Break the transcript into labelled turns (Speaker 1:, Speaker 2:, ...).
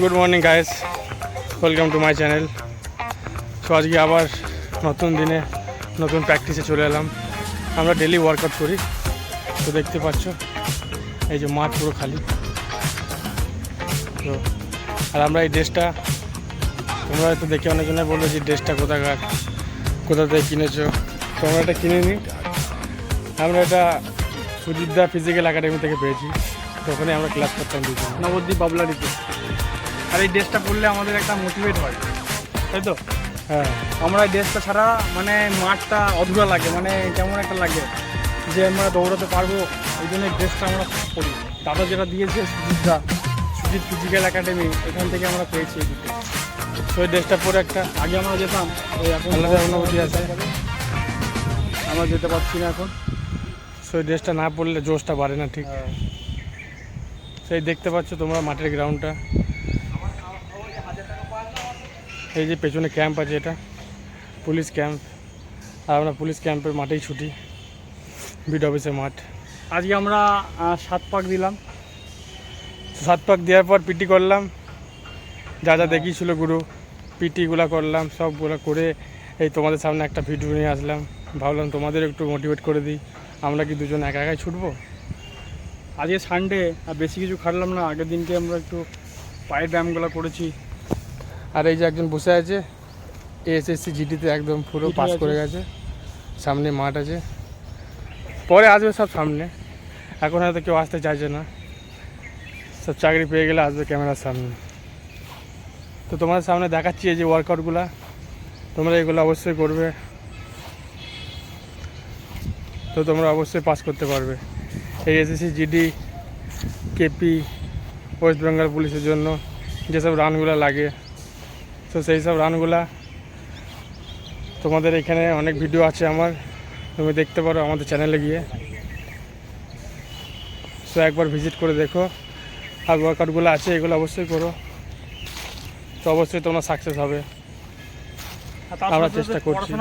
Speaker 1: Good morning guys welcome to my channel তো আজকে আবার নতুন দিনে নতুন প্র্যাকটিসে চলে এলাম। আমরা ডেলি ওয়ার্কআউট করি। তো দেখতে পাচ্ছ, এই যে মাঠ পুরো খালি। তো, আর আমরা এই ড্রেসটা তোমরা হয়তো দেখে অনেকজনে বলল যে ড্রেসটা কোথাকার, কোথা থেকে কিনেছো। তো আমরা এটা কিনে নিই। আমরা এটা সুজিতদা ফিজিক্যাল একাডেমি থেকে পেয়েছি। তো ওখানে আমরা ক্লাস করতাম
Speaker 2: নবদ্বীপ বাবলারিতে আর এই ড্রেসটা পরলে আমাদের একটা মোটিভেট হয় তাই তো?
Speaker 1: হ্যাঁ।
Speaker 2: আমরা এই ড্রেসটা ছাড়া মানে মাঠটা অধুরা লাগে মানে কেমন একটা লাগে যে আমরা দৌড়াতে পারব ওই জন্য এই ড্রেসটা আমরা পরি। দাদা যেটা দিয়েছে সুজিতদা সুজিত ফিজিক্যাল একাডেমি এখান থেকে আমরা পেয়েছি এই
Speaker 1: তো এই ড্রেসটা পরে একটা
Speaker 2: আগে আমরা যেতাম ওই এখন
Speaker 1: আলাদা অনুভূতি আছে।
Speaker 2: আমরা যেতে পারছি না এখন।
Speaker 1: সেই ড্রেসটা না পরলে জোশটা বাড়ে না ঠিক? সেই দেখতে পাচ্ছ তোমরা মাঠের গ্রাউন্ডটা এই যে পেছনে ক্যাম্প আছে এটা পুলিশ ক্যাম্প। আর আমরা পুলিশ ক্যাম্পের মাঠেই ছুটি বিড অফিসের মাঠ।
Speaker 2: আজকে আমরা সাত পাক দিলাম।
Speaker 1: সাত পাক দেওয়ার পর পিটি করলাম। যা যা দেখিয়েছিল গুরু পিটিগুলো করলাম সবগুলো করে এই তোমাদের সামনে একটা ভিডিও নিয়ে আসলাম। ভাবলাম তোমাদের একটু মোটিভেট করে দিই। আমরা কি দুজন একা একাই ছুটবো?
Speaker 2: আজকে সানডে আর বেশি কিছু খাটলাম না। আগের দিনকে আমরা একটু পায়ের ব্যায়ামগুলো করেছি।
Speaker 1: আর এই যে একজন বসে আছে এসএসসি জিডিতে একদম পুরো পাস করে গেছে। সামনে মাঠ আছে। পরে আসবে সব সামনে। এখন হয়তো কেউ আসতে চাইছে না। সব চাকরি পেয়ে গেলে আসবে ক্যামেরার সামনে। তো তোমাদের সামনে দেখাচ্ছি এই যে ওয়ার্কআউটগুলো তোমরা এগুলো অবশ্যই করবে। তো তোমরা অবশ্যই পাস করতে পারবে। এই SSC GD KP West Bengal পুলিশের জন্য যেসব রানগুলো লাগে। তো সেই সব রানগুলা তোমাদের এখানে অনেক ভিডিও আছে আমার। তুমি দেখতে পারো আমাদের চ্যানেলে গিয়ে। সো একবার ভিজিট করে দেখো। আর ওয়ার্কআউটগুলো আছে, এগুলো অবশ্যই করো। তো অবশ্যই তোমরা সাকসেস হবে। আমরা চেষ্টা করছি।